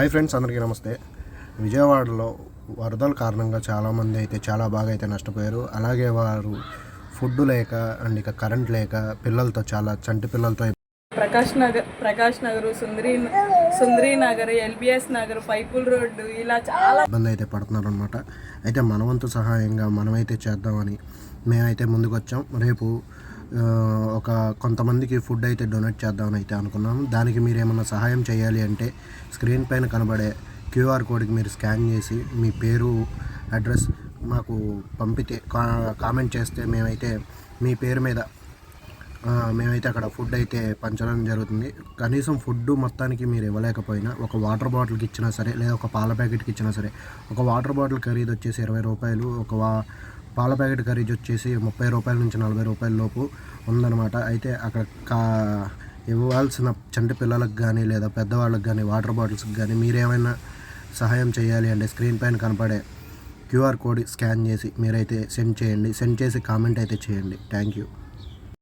Hi friends అందరికీ నమస్తే. విజయవాడలో వరదల కారణంగా చాలామంది అయితే చాలా బాగా అయితే నష్టపోయారు. అలాగే వారు ఫుడ్ లేక అండ్ ఇక కరెంట్ లేక పిల్లలతో చాలా చంటి పిల్లలతో Prakash Nagar Prakash Nagar Sundari Sundari Nagar LBS Nagar pipeline road ఇలా చాలా ఇబ్బంది అయితే పడుతున్నారు అనమాట అయితే మనవంతు సహాయంగా మనమైతే చేద్దామని మేమైతే ముందుకు వచ్చాం రేపు ఒక కొంతమందికి ఫుడ్ అయితే డొనేట్ చేద్దామని అయితే అనుకున్నాను దానికి మీరు ఏమైనా సహాయం చేయాలి అంటే స్క్రీన్ పైన కనబడే క్యూఆర్ కోడ్కి మీరు స్కాన్ చేసి మీ పేరు అడ్రస్ మాకు పంపితే కా- కామెంట్ చేస్తే మేమైతే మీ పేరు మీద మేమైతే అక్కడ ఫుడ్ అయితే పంచడం జరుగుతుంది. కనీసం ఫుడ్ మొత్తానికి మీరు ఇవ్వలేకపోయినా ఒక వాటర్ బాటిల్కి ఇచ్చినా సరే లేదా ఒక పాల ప్యాకెట్కి ఇచ్చినా సరే ఒక వాటర్ బాటిల్ ఖరీదు వచ్చేసి ఇరవై రూపాయలు ఒక వా పాల ప్యాకెట్ ఖరీదు వచ్చేసి ముప్పై రూపాయల నుంచి నలభై రూపాయల లోపు ఉందన్నమాట. అయితే అక్కడ కా ఇవ్వాల్సిన చంటి పిల్లలకు కానీ లేదా పెద్దవాళ్ళకి కానీ వాటర్ బాటిల్స్కి కానీ మీరేమైనా సహాయం చేయాలి అంటే స్క్రీన్ పైన కనపడే క్యూఆర్ కోడ్ స్కాన్ చేసి మీరైతే సెండ్ చేయండి. సెండ్ చేసి కామెంట్ అయితే చేయండి. Thank you.